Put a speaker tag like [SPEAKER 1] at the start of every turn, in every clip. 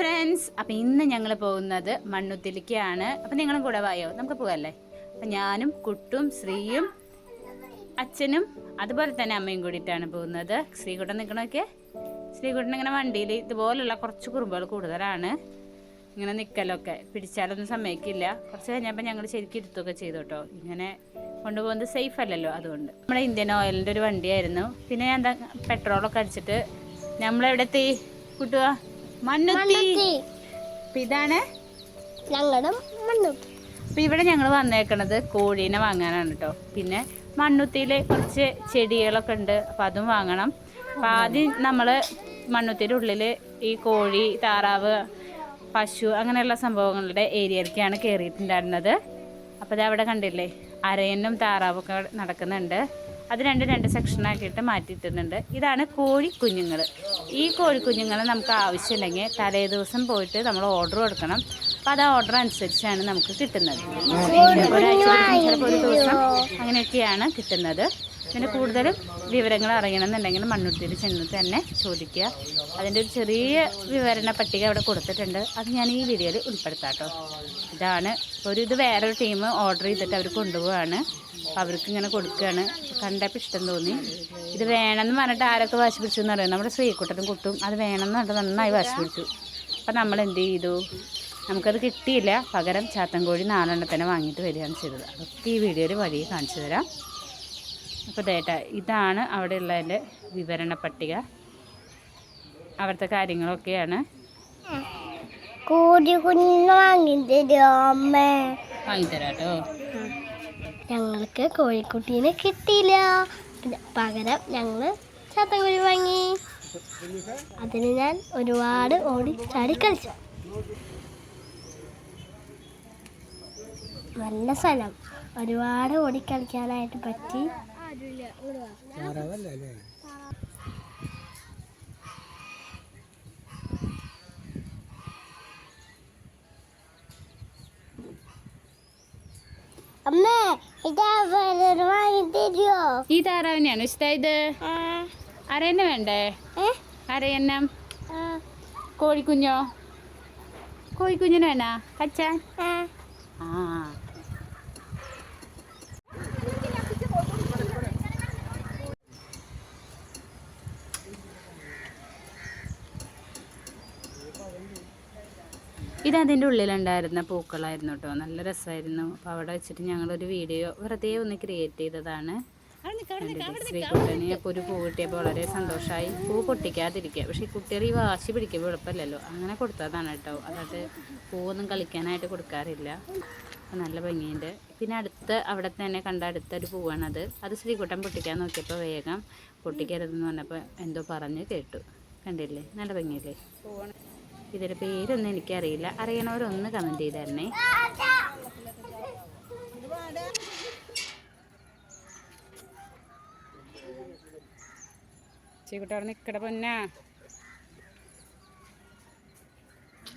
[SPEAKER 1] Friends അപ്പം ഇന്ന് ഞങ്ങൾ പോകുന്നത് മണ്ണുത്തിലേക്കാണ് അപ്പം നിങ്ങളും കൂടെ വായോ? നമുക്ക് പോകല്ലേ അപ്പം ഞാനും കുട്ടും ശ്രീയും അച്ഛനും അതുപോലെ തന്നെ അമ്മയും കൂടിയിട്ടാണ് പോകുന്നത്. ശ്രീകുട്ടൻ നിൽക്കണമൊക്കെ ശ്രീകുട്ടൻ ഇങ്ങനെ വണ്ടിയിൽ ഇതുപോലുള്ള കുറച്ച് കുറുമ്പുകൾ കൂടുതലാണ്. ഇങ്ങനെ നിൽക്കലൊക്കെ പിടിച്ചാലൊന്നും സമ്മതിക്കില്ല. കുറച്ച് കഴിഞ്ഞപ്പോൾ ഞങ്ങൾ ശരിക്കും ഇരുത്തുകയൊക്കെ ചെയ്തു കേട്ടോ. ഇങ്ങനെ കൊണ്ടുപോകുന്നത് സേഫ് അല്ലല്ലോ അതുകൊണ്ട്. നമ്മുടെ ഇന്ത്യൻ ഓയിലിന്റെ ഒരു വണ്ടിയായിരുന്നു. പിന്നെ ഞാൻ എന്താ പെട്രോളൊക്കെ അടിച്ചിട്ട് നമ്മളെവിടെ എത്തി കൂട്ടുക? മണ്ണുത്തി. അപ്പം ഇതാണ്?
[SPEAKER 2] ഞങ്ങളും മണ്ണുത്തി.
[SPEAKER 1] അപ്പം ഇവിടെ ഞങ്ങൾ വന്നേക്കണത് കോഴീനെ വാങ്ങാനാണ് കേട്ടോ പിന്നെ മണ്ണുത്തിയിൽ കുറച്ച് ചെടികളൊക്കെ ഉണ്ട്. അപ്പം അതും വാങ്ങണം. അപ്പം ആദ്യം നമ്മൾ മണ്ണുത്തിയുടെ ഉള്ളിൽ ഈ കോഴി താറാവ് പശു അങ്ങനെയുള്ള സംഭവങ്ങളുടെ ഏരിയയിലേക്കാണ് കയറിയിട്ടുണ്ടായിരുന്നത് അപ്പോൾ ഇത് അവിടെ കണ്ടില്ലേ? അരയനും താറാവൊക്കെ നടക്കുന്നുണ്ട്. അത് രണ്ട് രണ്ട് സെക്ഷനാക്കിയിട്ട് മാറ്റിയിട്ടുണ്ട് ഇതാണ് കോഴി കുഞ്ഞുങ്ങൾ ഈ കോഴി കുഞ്ഞുങ്ങൾ നമുക്ക് ആവശ്യമില്ലെങ്കിൽ തലേ ദിവസം പോയിട്ട് നമ്മൾ ഓർഡർ കൊടുക്കണം. അപ്പോൾ അത് ആ ഓർഡർ അനുസരിച്ചാണ് നമുക്ക് കിട്ടുന്നത്. ഒരാഴ്ച ചിലപ്പോൾ ഒരു ദിവസം അങ്ങനെയൊക്കെയാണ് കിട്ടുന്നത്. പിന്നെ കൂടുതലും വിവരങ്ങൾ അറിയണമെന്നുണ്ടെങ്കിൽ മണ്ണുത്തിയിൽ ചെന്ന് തന്നെ ചോദിക്കുക. അതിന്റെ ഒരു ചെറിയ വിവരണ പട്ടിക അവിടെ കൊടുത്തിട്ടുണ്ട്. അത് ഞാൻ ഈ വീഡിയോയിൽ ഉൾപ്പെടുത്താട്ടോ ഇതാണ് ഒരു ഇത് വേറൊരു ടീം ഓർഡർ ചെയ്തിട്ട് അവർ കൊണ്ടുപോവാണ്. അവർക്ക് ഇങ്ങനെ കൊടുക്കുകയാണ് കണ്ടപ്പോൾ ഇഷ്ടം തോന്നി. ഇത് വേണമെന്ന് പറഞ്ഞിട്ട് ആരൊക്കെ വാശി പിടിച്ചു എന്ന് പറയുന്നത് നമ്മുടെ ശ്രീക്കുട്ടനും കുട്ടും. അത് വേണമെന്ന് പറഞ്ഞിട്ട് നന്നായി വാശി പിടിച്ചു. അപ്പം നമ്മൾ എന്ത് ചെയ്തു? നമുക്കത് കിട്ടിയില്ല. പകരം ചാത്തൻകോഴി നാലെണ്ണത്തിനെ വാങ്ങിയിട്ട് വരികയാണ് ചെയ്തത്. അതൊക്കെ ഈ വീഡിയോയിൽ വഴി കാണിച്ചു തരാം. അപ്പോൾ ഡേറ്റ ഇതാണ് അവിടെ എന്റെ വിവരണ പട്ടിക. അവിടുത്തെ കാര്യങ്ങളൊക്കെയാണ്.
[SPEAKER 2] കൂടി കുഞ്ഞു വാങ്ങി തരുമോ അമ്മേ?
[SPEAKER 1] വാങ്ങിത്തരാം കേട്ടോ
[SPEAKER 2] ഞങ്ങൾക്ക് കോഴിക്കുട്ടീനെ കിട്ടിയില്ല. പകരം ഞങ്ങൾ ചാത്തൻകുഴി വാങ്ങി. അതിന് ഞാൻ ഒരുപാട് ഓടി ചാടി കളിച്ചു. നല്ല സ്ഥലം. ഒരുപാട് ഓടി കളിക്കാനായിട്ട് പറ്റി അമ്മേ
[SPEAKER 1] ഈ താറാവിനെയാണ് ഇഷ്ടായത്? അരയന്നെ വേണ്ടേ? അരയന്നം. കോഴിക്കുഞ്ഞോ? കോഴിക്കുഞ്ഞിന് വേണ? കച്ചാൻ?
[SPEAKER 2] ആ.
[SPEAKER 1] ആ ഇത് അതിന്റെ ഉള്ളിലുണ്ടായിരുന്ന പൂക്കളായിരുന്നു കേട്ടോ നല്ല രസമായിരുന്നു അപ്പോൾ അവിടെ വെച്ചിട്ട് ഞങ്ങളൊരു വീഡിയോ വെറുതെ ഒന്ന് ക്രിയേറ്റ് ചെയ്തതാണ്. ശ്രീകുട്ടനെ അപ്പോൾ ഒരു പൂ കിട്ടിയപ്പോൾ വളരെ സന്തോഷമായി പൂ പൊട്ടിക്കാതിരിക്കുക. പക്ഷേ ഈ കുട്ടികൾ ഈ വാശി പിടിക്കുമ്പോൾ എളുപ്പമല്ലല്ലോ. അങ്ങനെ കൊടുത്തതാണ് കേട്ടോ അതായത് പൂവൊന്നും കളിക്കാനായിട്ട് കൊടുക്കാറില്ല. നല്ല ഭംഗിയുണ്ട്. പിന്നെ അടുത്ത് അവിടെ തന്നെ കണ്ട അടുത്തൊരു പൂവാണത്. അത് ശ്രീകുട്ടൻ പൊട്ടിക്കാൻ നോക്കിയപ്പോൾ വേഗം പൊട്ടിക്കരുതെന്ന് പറഞ്ഞപ്പോൾ എന്തോ പറഞ്ഞ് കേട്ടു. കണ്ടില്ലേ? നല്ല ഭംഗിയല്ലേ? ഇതിന്റെ പേരൊന്നും എനിക്കറിയില്ല. അറിയണവരൊന്ന് കമന്റ് ചെയ്ത് തരണേ. ചീക്കുട്ടി അവിടെ നിൽക്കട പൊന്നാ.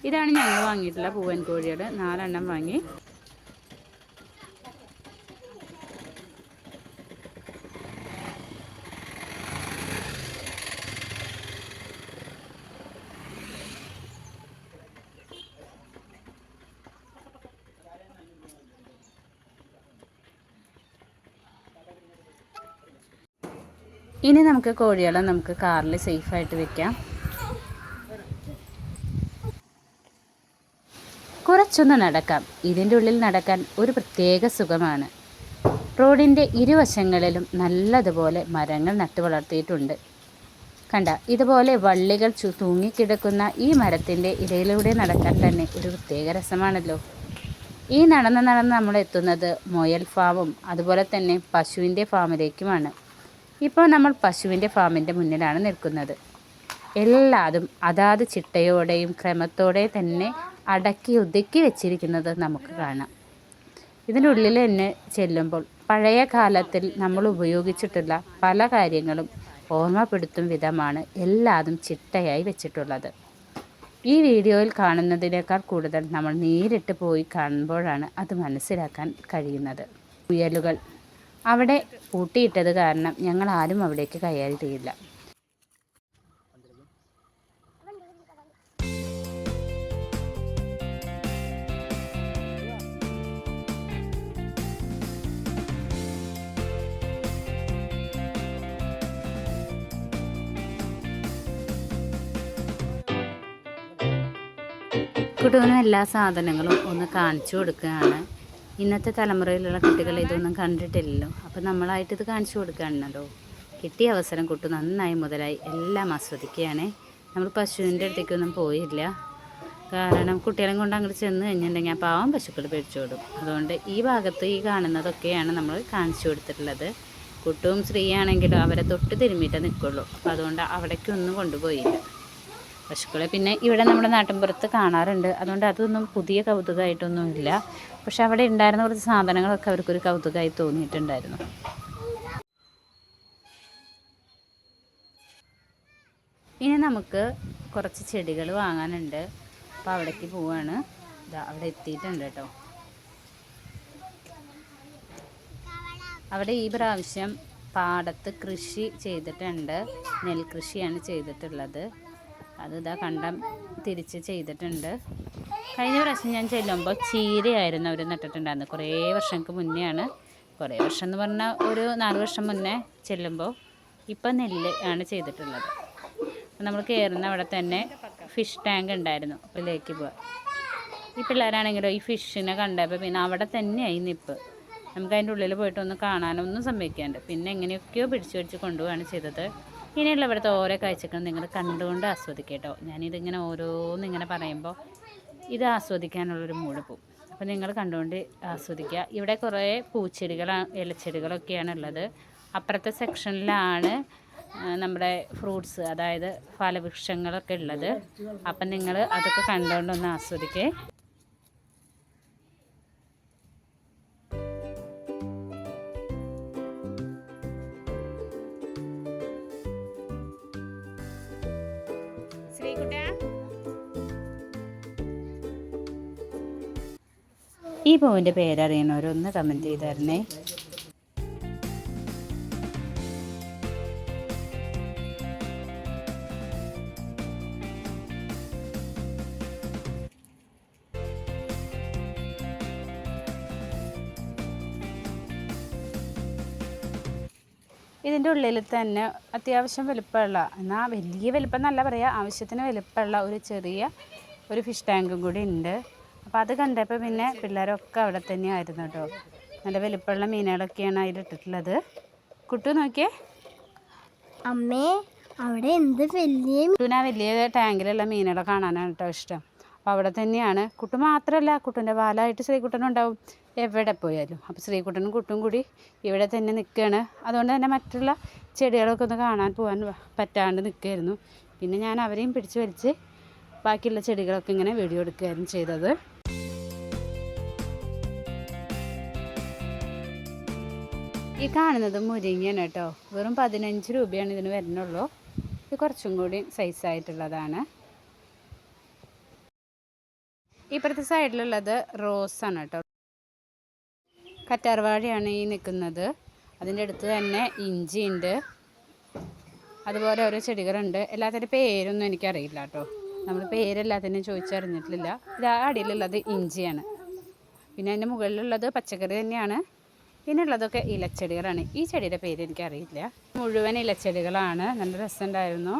[SPEAKER 1] ഇതാണ് ഞങ്ങൾ വാങ്ങിയിട്ടുള്ള പൂവൻ കോഴിയുടെ നാലെണ്ണം വാങ്ങി. ഇനി നമുക്ക് കോഴികളെ നമുക്ക് കാറിൽ സേഫായിട്ട് വെക്കാം. കുറച്ചൊന്ന് നടക്കാം. ഇതിന്റെ ഉള്ളിൽ നടക്കാൻ ഒരു പ്രത്യേക സുഖമാണ്. റോഡിന്റെ ഇരുവശങ്ങളിലും നല്ലതുപോലെ മരങ്ങൾ നട്ടു വളർത്തിയിട്ടുണ്ട്. കണ്ട ഇതുപോലെ വള്ളികൾ ചു തൂങ്ങിക്കിടക്കുന്ന ഈ മരത്തിന്റെ ഇടയിലൂടെ നടക്കാൻ തന്നെ ഒരു പ്രത്യേക രസമാണല്ലോ. ഈ നടന്ന് നടന്ന് നമ്മൾ എത്തുന്നത് മൊയൽ ഫാമും അതുപോലെ തന്നെ പശുവിന്റെ ഫാമിലേക്കുമാണ്. ഇപ്പോൾ നമ്മൾ പശുവിന്റെ ഫാമിന്റെ മുന്നിലാണ് നിൽക്കുന്നത്. എല്ലാതും അതാത് ചിട്ടയോടെയും ക്രമത്തോടെ തന്നെ അടക്കി ഒതുക്കി വെച്ചിരിക്കുന്നത് നമുക്ക് കാണാം. ഇതിനുള്ളിൽ തന്നെ ചെല്ലുമ്പോൾ പഴയ കാലത്തിൽ നമ്മൾ ഉപയോഗിച്ചിട്ടുള്ള പല കാര്യങ്ങളും ഓർമ്മപ്പെടുത്തും വിധമാണ് എല്ലാതും ചിട്ടയായി വെച്ചിട്ടുള്ളത്. ഈ വീഡിയോയിൽ കാണുന്നതിനേക്കാൾ കൂടുതൽ നമ്മൾ നേരിട്ട് പോയി കാണുമ്പോഴാണ് അത് മനസ്സിലാക്കാൻ കഴിയുന്നത്. മുയലുകൾ അവിടെ പൂട്ടിയിട്ടത് കാരണം ഞങ്ങൾ ആരും അവിടേക്ക് കയറിയിട്ടില്ല കുട്ടുവിനും എല്ലാ സാധനങ്ങളും ഒന്ന് കാണിച്ചു കൊടുക്കുകയാണ്. ഇന്നത്തെ തലമുറയിലുള്ള കുട്ടികൾ ഇതൊന്നും കണ്ടിട്ടില്ലല്ലോ. അപ്പം നമ്മളായിട്ട് ഇത് കാണിച്ചു കൊടുക്കുകയാണല്ലോ കിട്ടിയ അവസരം കുട്ടു നന്നായി മുതലായി എല്ലാം ആസ്വദിക്കുകയാണ്. നമ്മൾ പശുവിന്റെ അടുത്തേക്കൊന്നും പോയില്ല. കാരണം കുട്ടികളെ കൊണ്ട് അങ്ങോട്ട് ചെന്ന് കഴിഞ്ഞിട്ടുണ്ടെങ്കിൽ ആ പാവം പശുക്കൾ പിടിച്ചോടും അതുകൊണ്ട് ഈ ഭാഗത്ത് ഈ കാണുന്നതൊക്കെയാണ് നമ്മൾ കാണിച്ചു കൊടുത്തിട്ടുള്ളത്. കുട്ടും സ്ത്രീയാണെങ്കിലും അവരെ തൊട്ട് തിരുമ്മിയിട്ടേ നിൽക്കുള്ളൂ. അപ്പോൾ അതുകൊണ്ട് അവിടേക്കൊന്നും കൊണ്ടുപോയില്ല. പശുക്കളെ. പിന്നെ ഇവിടെ നമ്മുടെ നാട്ടിൻപുറത്ത് കാണാറുണ്ട്. അതുകൊണ്ട് അതൊന്നും പുതിയ കൗതുകമായിട്ടൊന്നും ഇല്ല പക്ഷെ അവിടെ ഉണ്ടായിരുന്ന കുറച്ച് സാധനങ്ങളൊക്കെ അവർക്കൊരു കൗതുകമായി തോന്നിയിട്ടുണ്ടായിരുന്നു. ഇനി നമുക്ക് കുറച്ച് ചെടികൾ വാങ്ങാനുണ്ട്. അപ്പോൾ അവിടേക്ക് പോവാണ്. ഇതാ അവിടെ എത്തിയിട്ടുണ്ട് കേട്ടോ. അവിടെ ഈ പ്രാവശ്യം പാടത്ത് കൃഷി ചെയ്തിട്ടുണ്ട്. നെൽകൃഷിയാണ് ചെയ്തിട്ടുള്ളത്. അത് ഇതാ കണ്ടം തിരിച്ച് ചെയ്തിട്ടുണ്ട്. കഴിഞ്ഞ പ്രാവശ്യം ഞാൻ ചെല്ലുമ്പോൾ ചീരയായിരുന്നു അവർ നട്ടിട്ടുണ്ടായിരുന്നത്. കുറേ വർഷങ്ങൾക്ക് മുന്നെയാണ്. കുറേ വർഷം എന്ന് പറഞ്ഞാൽ ഒരു നാല് വർഷം മുന്നേ ചെല്ലുമ്പോൾ ഇപ്പം നെല്ല് ആണ് ചെയ്തിട്ടുള്ളത്. നമ്മൾ കയറുന്ന അവിടെ തന്നെ ഫിഷ് ടാങ്ക് ഉണ്ടായിരുന്നു. ഇതിലേക്ക് പോവാം. ഈ പിള്ളേരാണെങ്കിലോ ഈ ഫിഷിനെ കണ്ടപ്പോൾ പിന്നെ അവിടെ തന്നെയായി നിപ്പ്. നമുക്ക് അതിന്റെ ഉള്ളിൽ പോയിട്ട് ഒന്ന് കാണാനൊന്നും സംഭവിക്കാണ്ട്. പിന്നെ എങ്ങനെയൊക്കെയോ പിടിച്ചു പിടിച്ച് കൊണ്ടുപോവാണ് ചെയ്തത്. ഇനിയുള്ള ഇവിടുത്തെ ഓരോ കാഴ്ചകളും നിങ്ങൾ കണ്ടുകൊണ്ട് ആസ്വദിക്കട്ടോ ഞാനിതിങ്ങനെ ഓരോന്ന് ഇങ്ങനെ പറയുമ്പോൾ ഇത് ആസ്വദിക്കാനുള്ളൊരു മൂഡ് പോവും. അപ്പോൾ നിങ്ങൾ കണ്ടുകൊണ്ട് ആസ്വദിക്കുക. ഇവിടെ കുറേ പൂച്ചെടികളാണ് ഇലച്ചെടികളൊക്കെയാണ് ഉള്ളത് അപ്പുറത്തെ സെക്ഷനിലാണ് നമ്മുടെ ഫ്രൂട്ട്സ് അതായത് ഫലവൃക്ഷങ്ങളൊക്കെ ഉള്ളത്. അപ്പം നിങ്ങൾ അതൊക്കെ കണ്ടുകൊണ്ടൊന്ന് ആസ്വദിക്കേ. ഈ പൂവിന്റെ പേരറിയണവരൊന്ന് കമന്റ് ചെയ്ത് ഇതിന്റെ ഉള്ളിൽ തന്നെ അത്യാവശ്യം വലുപ്പമുള്ള എന്നാൽ വലിയ വലുപ്പം എന്നല്ല പറയുക ആവശ്യത്തിന് വലുപ്പമുള്ള ഒരു ചെറിയ ഒരു ഫിഷ് ടാങ്കും കൂടി ഉണ്ട്. അപ്പോൾ അത് കണ്ടപ്പോൾ പിന്നെ പിള്ളേരൊക്കെ അവിടെ തന്നെയായിരുന്നു കേട്ടോ. നല്ല വലുപ്പമുള്ള മീനുകളൊക്കെയാണ് അതിലിട്ടിട്ടുള്ളത് കുട്ടു നോക്കിയേ.
[SPEAKER 2] അമ്മേ അവിടെ എന്ത് വലിയ
[SPEAKER 1] കുട്ടുവിന് ആ വലിയ ടാങ്കിലുള്ള മീനുകളെ കാണാനാണ് കേട്ടോ ഇഷ്ടം. അപ്പോൾ അവിടെ തന്നെയാണ്. കുട്ടു മാത്രമല്ല കുട്ടുവിന്റെ പാലായിട്ട് ശ്രീകുട്ടനും ഉണ്ടാവും എവിടെ പോയാലും. അപ്പോൾ ശ്രീകുട്ടനും കുട്ടും കൂടി ഇവിടെ തന്നെ നിൽക്കുകയാണ് അതുകൊണ്ട് തന്നെ മറ്റുള്ള ചെടികളൊക്കെ ഒന്ന് കാണാൻ പോകാൻ പറ്റാണ്ട് നിൽക്കുകയായിരുന്നു പിന്നെ ഞാൻ അവരെയും പിടിച്ച് വലിച്ച് ബാക്കിയുള്ള ചെടികളൊക്കെ ഇങ്ങനെ വീഡിയോ എടുക്കുകയായിരുന്നു ചെയ്തത്. ഈ കാണുന്നത് മുരിങ്ങയാണ് കേട്ടോ. വെറും പതിനഞ്ച് രൂപയാണ് ഇതിന് വരുന്നുള്ളൂ. ഇത് കുറച്ചും കൂടി സൈസായിട്ടുള്ളതാണ് ഇപ്പുറത്തെ സൈഡിലുള്ളത് റോസാണ് കേട്ടോ. കറ്റാർവാഴയാണ് ഈ നിൽക്കുന്നത്. അതിന്റെ അടുത്ത് തന്നെ ഇഞ്ചിയുണ്ട് അതുപോലെ ഓരോ ചെടികളുണ്ട്. എല്ലാത്തിന്റെ പേരൊന്നും എനിക്കറിയില്ല കേട്ടോ. നമ്മൾ പേരെല്ലാത്തിനും ചോദിച്ചറിഞ്ഞിട്ടില്ല. ഇത് അടിയിലുള്ളത് ഇഞ്ചിയാണ്. പിന്നെ അതിന്റെ മുകളിലുള്ളത് പച്ചക്കറി തന്നെയാണ്. പിന്നെ ഉള്ളതൊക്കെ ഇലച്ചെടികളാണ്. ഈ ചെടിയുടെ പേര് എനിക്കറിയില്ല. മുഴുവൻ ഇലച്ചെടികളാണ്. നല്ല രസമുണ്ടായിരുന്നു.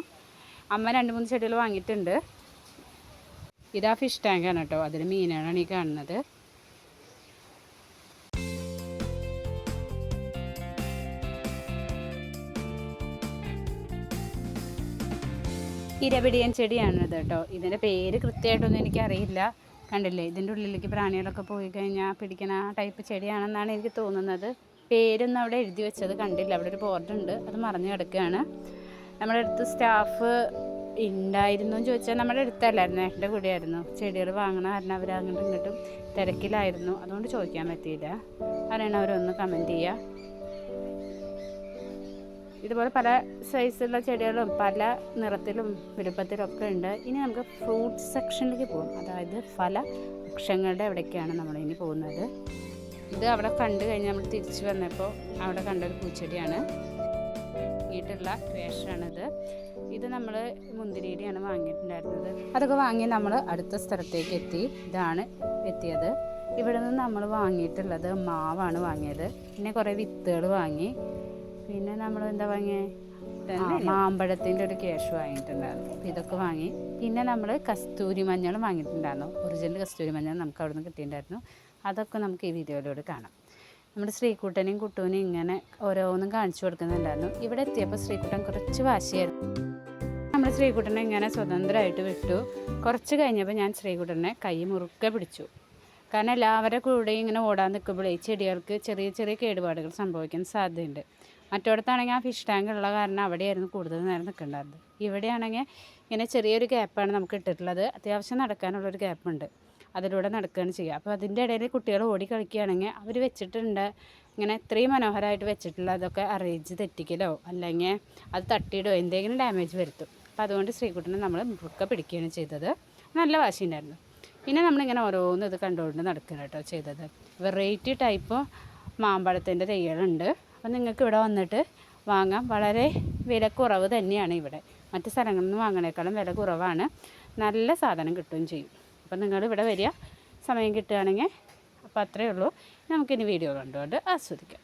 [SPEAKER 1] അമ്മ രണ്ട് മൂന്ന് ചെടികൾ വാങ്ങിയിട്ടുണ്ട്. ഇതാ ഫിഷ് ടാങ്കാണ് കേട്ടോ. അതിൽ മീനുകളാണ് ഈ കാണുന്നത്. ഇരപിടിയൻ ചെടിയാണിത് കേട്ടോ. ഇതിന്റെ പേര് കൃത്യമായിട്ടൊന്നും എനിക്കറിയില്ല. കണ്ടില്ലേ? ഇതിന്റെ ഉള്ളിലേക്ക് പ്രാണികളൊക്കെ പോയി കഴിഞ്ഞാൽ പിടിക്കണ ആ ടൈപ്പ് ചെടിയാണെന്നാണ് എനിക്ക് തോന്നുന്നത്. പേരൊന്നും അവിടെ എഴുതി വെച്ചത് കണ്ടില്ല. അവിടെ ഒരു ബോർഡുണ്ട് അത് മറഞ്ഞു കിടക്കുകയാണ്. നമ്മുടെ അടുത്ത് സ്റ്റാഫ് ഉണ്ടായിരുന്നു എന്ന് ചോദിച്ചാൽ നമ്മുടെ അടുത്തല്ലായിരുന്നു. ഏട്ടന്റെ കൂടെയായിരുന്നു. ചെടികൾ വാങ്ങണ കാരണം അവർ ഇങ്ങോട്ടും തിരക്കിലായിരുന്നു. അതുകൊണ്ട് ചോദിക്കാൻ പറ്റിയില്ല. അറിയണവരൊന്ന് കമന്റ് ചെയ്യുക ഇതുപോലെ പല സൈസുള്ള ചെടികളും പല നിറത്തിലും വലുപ്പത്തിലും ഒക്കെ ഉണ്ട്. ഇനി നമുക്ക് ഫ്രൂട്ട് സെക്ഷനിലേക്ക് പോകും അതായത് ഫല വൃക്ഷങ്ങളുടെ നമ്മൾ ഇനി പോകുന്നത്. ഇത് അവിടെ കണ്ടു കഴിഞ്ഞ് നമ്മൾ തിരിച്ചു വന്നപ്പോൾ അവിടെ കണ്ടൊരു പൂച്ചെടിയാണ്. വീട്ടിലുള്ള വേഷമാണിത്. ഇത് നമ്മൾ മുന്തിരിയുടെയാണ് വാങ്ങിയിട്ടുണ്ടായിരുന്നത്. അതൊക്കെ വാങ്ങി നമ്മൾ അടുത്ത സ്ഥലത്തേക്ക് എത്തി. ഇതാണ് എത്തിയത്. ഇവിടെ നിന്ന് നമ്മൾ വാങ്ങിയിട്ടുള്ളത് മാവാണ് വാങ്ങിയത്. പിന്നെ കുറേ വിത്തുകൾ വാങ്ങി. പിന്നെ നമ്മൾ എന്താ വാങ്ങിയത് മാമ്പഴത്തിന്റെ ഒരു കേഷ് വാങ്ങിയിട്ടുണ്ടായിരുന്നു. ഇതൊക്കെ വാങ്ങി. പിന്നെ നമ്മൾ കസ്തൂരി മഞ്ഞൾ വാങ്ങിയിട്ടുണ്ടായിരുന്നു. ഒറിജിനൽ കസ്തൂരി മഞ്ഞൾ നമുക്ക് അവിടെ നിന്ന് കിട്ടിയിട്ടുണ്ടായിരുന്നു. അതൊക്കെ നമുക്ക് ഈ വീഡിയോയിലൂടെ കാണാം. നമ്മുടെ ശ്രീകുട്ടനെയും കുട്ടുവിനെയും ഇങ്ങനെ ഓരോന്നും കാണിച്ചു കൊടുക്കുന്നുണ്ടായിരുന്നു. ഇവിടെ എത്തിയപ്പോൾ ശ്രീകുട്ടൻ കുറച്ച് വാശിയായിരുന്നു. നമ്മൾ ശ്രീകുട്ടനെ ഇങ്ങനെ സ്വതന്ത്രമായിട്ട് വിട്ടു. കുറച്ച് കഴിഞ്ഞപ്പോൾ ഞാൻ ശ്രീകുട്ടനെ കൈ മുറുക്കെ പിടിച്ചു. കാരണം എല്ലാവരുടെ കൂടെയും ഇങ്ങനെ ഓടാൻ നിൽക്കുമ്പോഴേ ഈ ചെടികൾക്ക് ചെറിയ ചെറിയ കേടുപാടുകൾ സംഭവിക്കാൻ സാധ്യതയുണ്ട്. മറ്റോടത്താണെങ്കിൽ ആ ഫിഷ് ടാങ്ക് ഉള്ള കാരണം അവിടെയായിരുന്നു കൂടുതൽ നേരം നിൽക്കേണ്ടത് ഇവിടെയാണെങ്കിൽ ഇങ്ങനെ ചെറിയൊരു ഗ്യാപ്പാണ് നമുക്ക് ഇട്ടിട്ടുള്ളത്. അത്യാവശ്യം നടക്കാനുള്ളൊരു ഗ്യാപ്പുണ്ട് അതിലൂടെ നടക്കുകയാണ് ചെയ്യുക. അപ്പോൾ അതിന്റെ ഇടയിൽ കുട്ടികൾ ഓടി കളിക്കുകയാണെങ്കിൽ അവർ വെച്ചിട്ടുണ്ട്. ഇങ്ങനെ ഇത്രയും മനോഹരമായിട്ട് വെച്ചിട്ടുള്ള അതൊക്കെ അറേഞ്ച് തെറ്റിക്കലോ അല്ലെങ്കിൽ അത് തട്ടിയിടോ എന്തെങ്കിലും ഡാമേജ് വരുത്തും. അപ്പോൾ അതുകൊണ്ട് ശ്രീകുട്ടനെ നമ്മൾ മുറുക്ക പിടിക്കുകയാണ് ചെയ്തത്. നല്ല വാശിയുണ്ടായിരുന്നു. പിന്നെ നമ്മളിങ്ങനെ ഓരോന്നും ഇത് കണ്ടുകൊണ്ട് നടക്കണം കേട്ടോ ചെയ്തത്. വെറൈറ്റി ടൈപ്പ് മാമ്പഴത്തിന്റെ തൈകളുണ്ട്. അപ്പോൾ നിങ്ങൾക്ക് ഇവിടെ വന്നിട്ട് വാങ്ങാം. വളരെ വിലക്കുറവ് കുറവ് തന്നെയാണ് ഇവിടെ. മറ്റ് സ്ഥലങ്ങളിൽ നിന്ന് വാങ്ങണേക്കാളും വില കുറവാണ്. നല്ല സാധനം കിട്ടുകയും ചെയ്യും. അപ്പം നിങ്ങൾ ഇവിടെ വരിക. സമയം കിട്ടുകയാണെങ്കിൽ അപ്പോൾ അത്രയേ ഉള്ളൂ. നമുക്കിനി വീഡിയോ കണ്ടുകൊണ്ട് ആസ്വദിക്കാം.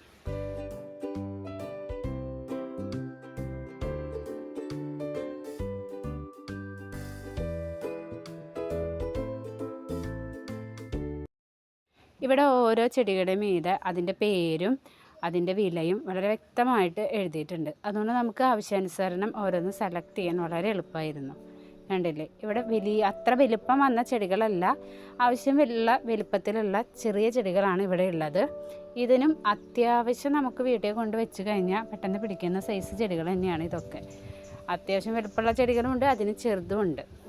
[SPEAKER 1] ഇവിടെ ഓരോ ചെടികളുടെ മീതെ അതിന്റെ പേരും അതിന്റെ വിലയും വളരെ വ്യക്തമായിട്ട് എഴുതിയിട്ടുണ്ട്. അതുകൊണ്ട് നമുക്ക് ആവശ്യാനുസരണം ഓരോന്ന് സെലക്ട് ചെയ്യാൻ വളരെ എളുപ്പമായിരുന്നു. കണ്ടില്ലേ? ഇവിടെ വലിയ അത്ര വലിപ്പം വന്ന ചെടികളല്ല. ആവശ്യമുള്ള വലിപ്പത്തിലുള്ള ചെറിയ ചെടികളാണ് ഇവിടെ ഉള്ളത്. ഇതിനും അത്യാവശ്യം നമുക്ക് വീട്ടിൽ കൊണ്ട് വെച്ച് കഴിഞ്ഞാൽ പെട്ടെന്ന് പിടിക്കുന്ന സൈസ് ചെടികൾ തന്നെയാണ് ഇതൊക്കെ. അത്യാവശ്യം വലുപ്പമുള്ള ചെടികളുമുണ്ട് അതിന് ചെറുതുമുണ്ട്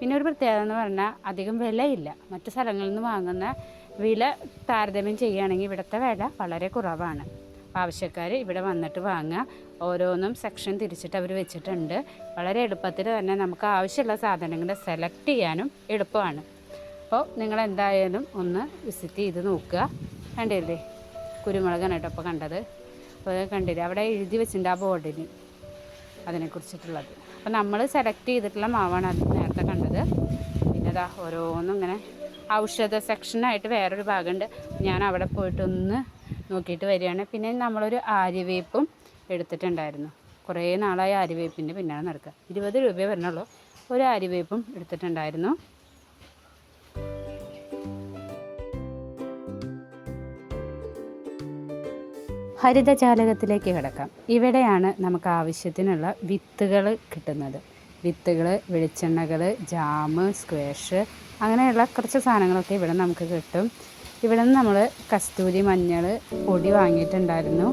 [SPEAKER 1] പിന്നെ ഒരു പ്രത്യേകത എന്ന് പറഞ്ഞാൽ അധികം വിലയില്ല. മറ്റു സ്ഥലങ്ങളിൽ നിന്ന് വാങ്ങുന്ന വില താരതമ്യം ചെയ്യുകയാണെങ്കിൽ ഇവിടുത്തെ വില വളരെ കുറവാണ്. ആവശ്യക്കാർ ഇവിടെ വന്നിട്ട് വാങ്ങുക. ഓരോന്നും സെക്ഷൻ തിരിച്ചിട്ട് അവർ വെച്ചിട്ടുണ്ട്. വളരെ എളുപ്പത്തിൽ തന്നെ നമുക്ക് ആവശ്യമുള്ള സാധനങ്ങൾ സെലക്ട് ചെയ്യാനും എളുപ്പമാണ്. അപ്പോൾ നിങ്ങൾ എന്തായാലും ഒന്ന് വിസിറ്റ് ചെയ്ത് നോക്കുക. കണ്ടില്ലേ? കുരുമുളകാണ് കേട്ടോ അപ്പോൾ കണ്ടത്. അപ്പോൾ കണ്ടില്ലേ? അവിടെ എഴുതി വെച്ചിട്ടുണ്ട് ആ ബോർഡിന് അതിനെക്കുറിച്ചിട്ടുള്ളത്. അപ്പോൾ നമ്മൾ സെലക്ട് ചെയ്തിട്ടുള്ള മാവാണ് അത് നേരത്തെ കണ്ടത്. പിന്നെ അതാ ഓരോന്നും ഇങ്ങനെ ഔഷധ സെക്ഷനായിട്ട് വേറൊരു ഭാഗമുണ്ട്. ഞാൻ അവിടെ പോയിട്ടൊന്ന് നോക്കിയിട്ട് വരികയാണ്. പിന്നെ നമ്മളൊരു ആര്യവേപ്പും എടുത്തിട്ടുണ്ടായിരുന്നു. കുറേ നാളായി ആര്യവേപ്പിന്റെ പിന്നാലെ നടക്കുക. ഇരുപത് രൂപയെ വരണുള്ളൂ. ഒരു ആര്യവേപ്പും എടുത്തിട്ടുണ്ടായിരുന്നു. ഹരിതജാലകത്തിലേക്ക് കിടക്കാം. ഇവിടെയാണ് നമുക്ക് ആവശ്യത്തിനുള്ള വിത്തുകൾ കിട്ടുന്നത്. വിത്തുകൾ വെളിച്ചെണ്ണകൾ ജാമ് സ്ക്വാഷ് അങ്ങനെയുള്ള കുറച്ച് സാധനങ്ങളൊക്കെ ഇവിടെ നമുക്ക് കിട്ടും. ഇവിടെ നിന്ന് നമ്മൾ കസ്തൂരി മഞ്ഞൾ പൊടി വാങ്ങിയിട്ടുണ്ടായിരുന്നു.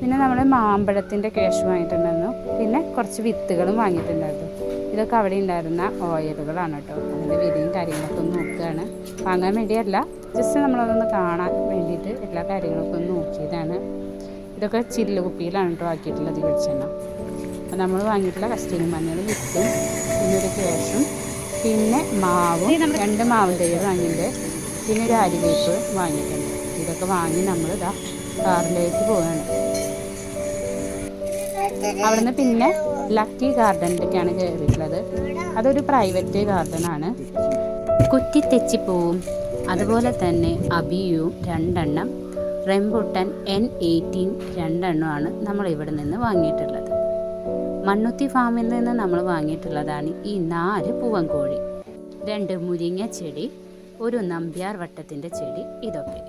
[SPEAKER 1] പിന്നെ നമ്മൾ മാമ്പഴത്തിന്റെ കേഷ് വാങ്ങിയിട്ടുണ്ടായിരുന്നു. പിന്നെ കുറച്ച് വിത്തുകളും വാങ്ങിയിട്ടുണ്ടായിരുന്നു. ഇതൊക്കെ അവിടെ ഉണ്ടായിരുന്ന ഓയിലുകളാണ് കേട്ടോ. അതിന്റെ വിലയും കാര്യങ്ങളൊക്കെ ഒന്ന് നോക്കുകയാണ്. വാങ്ങാൻ വേണ്ടിയല്ല ജസ്റ്റ് നമ്മളതൊന്ന് കാണാൻ വേണ്ടിയിട്ട് എല്ലാ കാര്യങ്ങളൊക്കെ ഒന്ന് നോക്കിയതാണ്. ഇതൊക്കെ ചില്ല് കുപ്പിയിലാണ് കേട്ടോ ആക്കിയിട്ടുള്ളത് വെളിച്ചെണ്ണ. അപ്പോൾ നമ്മൾ വാങ്ങിയിട്ടുള്ള കസ്തൂരി മഞ്ഞൾ വിത്തും പിന്നെ ഒരു കേഷും പിന്നെ മാവും രണ്ട് മാവും തൈ വാങ്ങിയിട്ടുണ്ട്. പിന്നെ ഒരു അരിവേപ്പ് വാങ്ങിയിട്ടുണ്ട്. ഇതൊക്കെ വാങ്ങി നമ്മൾ ഇതാ കാറിലേക്ക് പോവുകയാണ് അവിടുന്ന് പിന്നെ ലക്കി ഗാർഡനിലേക്കാണ് കയറിയിട്ടുള്ളത്. അതൊരു പ്രൈവറ്റ് ഗാർഡനാണ് കുറ്റിത്തെച്ചിപ്പൂവും അതുപോലെ തന്നെ അബിയും രണ്ടെണ്ണം റെംബുട്ടൻ എൻ എയ്റ്റീൻ രണ്ടെണ്ണമാണ് നമ്മൾ ഇവിടെ നിന്ന് വാങ്ങിയിട്ടുള്ളത്. മണ്ണുത്തി ഫാമിൽ നിന്ന് നമ്മൾ വാങ്ങിയിട്ടുള്ളതാണ് ഈ നാല് പൂവൻകോഴി. രണ്ട് മുരിങ്ങ ചെടി ഒരു നമ്പ്യാർ വട്ടത്തിന്റെ ചെടി ഇതൊക്കെ.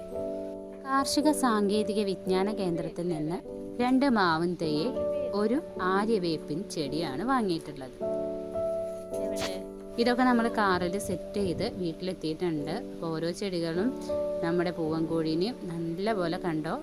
[SPEAKER 1] കാർഷിക സാങ്കേതിക വിജ്ഞാന കേന്ദ്രത്തിൽ നിന്ന് രണ്ട് മാവൻ തയ്യെ ഒരു ആര്യവേപ്പിൻ ചെടിയാണ് വാങ്ങിയിട്ടുള്ളത്. ഇതൊക്കെ നമ്മൾ കാറിൽ സെറ്റ് ചെയ്ത് വീട്ടിലെത്തിയിട്ടുണ്ട്. അപ്പോൾ ഓരോ ചെടികളും നമ്മുടെ പൂവൻകോഴീനെയും നല്ലപോലെ കണ്ടോ?